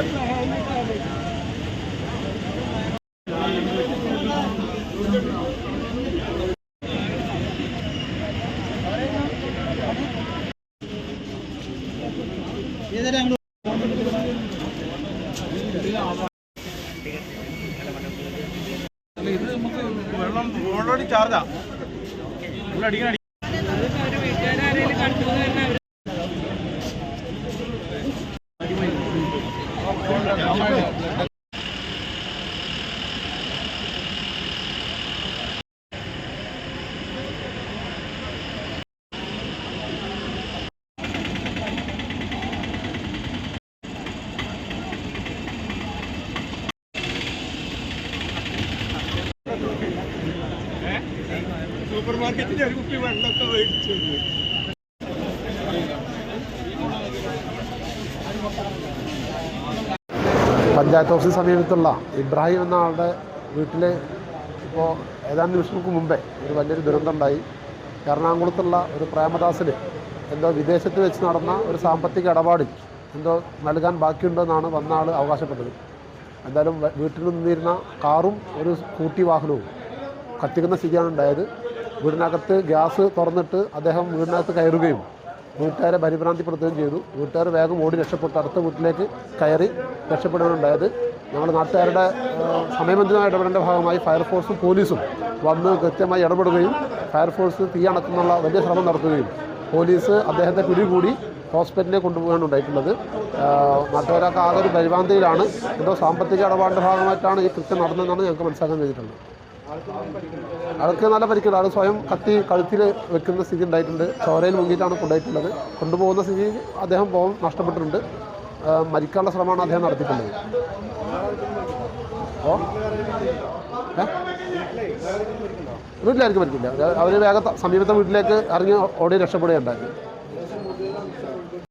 ഇത് നമുക്ക് വെള്ളം ഓൾറെഡി ചാർജാ ഇവിടെ അടിക്കാൻ സൂപ്പർ മാർക്കറ്റിന്റെ ഒരു കുപ്പി വെള്ളമൊക്കെ മേടിച്ചു പഞ്ചായത്ത് ഓഫീസിന് സമീപത്തുള്ള ഇബ്രാഹിം എന്ന ആളുടെ വീട്ടിൽ ഇപ്പോൾ ഏതാനും നിമിഷങ്ങൾക്ക് മുമ്പേ ഒരു വലിയൊരു ദുരന്തമുണ്ടായി എറണാകുളത്തുള്ള ഒരു പ്രേമദാസിന് എന്തോ വിദേശത്ത് വെച്ച് നടന്ന ഒരു സാമ്പത്തിക ഇടപാടിൽ എന്തോ നൽകാൻ ബാക്കിയുണ്ടെന്നാണ് വന്ന ആൾ അവകാശപ്പെട്ടത്. എന്തായാലും വീട്ടിൽ നിന്നിരുന്ന കാറും ഒരു സ്കൂട്ടി വാഹനവും കത്തിക്കുന്ന സ്ഥിതിയാണ് ഉണ്ടായത്. വീടിനകത്ത് ഗ്യാസ് തുറന്നിട്ട് അദ്ദേഹം വീടിനകത്ത് കയറുകയും വീട്ടുകാരെ പരിഭ്രാന്തിപ്പെടുത്തുകയും ചെയ്തു. വീട്ടുകാർ വേഗം ഓടി രക്ഷപ്പെട്ട്. അടുത്ത വീട്ടിലേക്ക് കയറി രക്ഷപ്പെടുകയുണ്ടായത് ഞങ്ങൾ നാട്ടുകാരുടെ സമയബന്ധിതമായ ഇടപെടേണ്ട ഭാഗമായി ഫയർഫോഴ്സും പോലീസും വന്ന് കൃത്യമായി ഇടപെടുകയും ഫയർഫോഴ്സ് തീ അണക്കുന്നുള്ള വലിയ ശ്രമം നടത്തുകയും പോലീസ് അദ്ദേഹത്തെ പിടികൂടി ഹോസ്പിറ്റലിലേക്ക് കൊണ്ടുപോകാൻ ഉണ്ടായിട്ടുള്ളത്. നാട്ടുകാരൊക്കെ ആകെ ഒരു പരിഭ്രാന്തിയിലാണ്. എന്തോ സാമ്പത്തിക ഇടപാടിന്റെ ഭാഗമായിട്ടാണ് ഈ കൃത്യം നടന്നതെന്നാണ് ഞങ്ങൾക്ക് മനസ്സിലാക്കാൻ കഴിഞ്ഞിട്ടുള്ളത്. ആൾക്ക് നല്ല പരിക്കുണ്ട് ആൾ സ്വയം കത്തി കഴുത്തിൽ വെക്കുന്ന സ്ഥിതി ഉണ്ടായിട്ടുണ്ട്. ചോരയിൽ മുങ്ങിയിട്ടാണ് കൊണ്ടുപോയിട്ടുള്ളത്. കൊണ്ടുപോകുന്ന സ്ഥിതി അദ്ദേഹം പോകും നഷ്ടപ്പെട്ടിട്ടുണ്ട്. മരിക്കാനുള്ള ശ്രമമാണ് അദ്ദേഹം നടത്തിയിട്ടുള്ളത്? വീട്ടിലായിരിക്കും മരിക്കില്ല. അവർ വേഗം സമീപത്തെ വീട്ടിലേക്ക് ഇറങ്ങി ഓടി രക്ഷപ്പെടുകയുണ്ടായിരുന്നു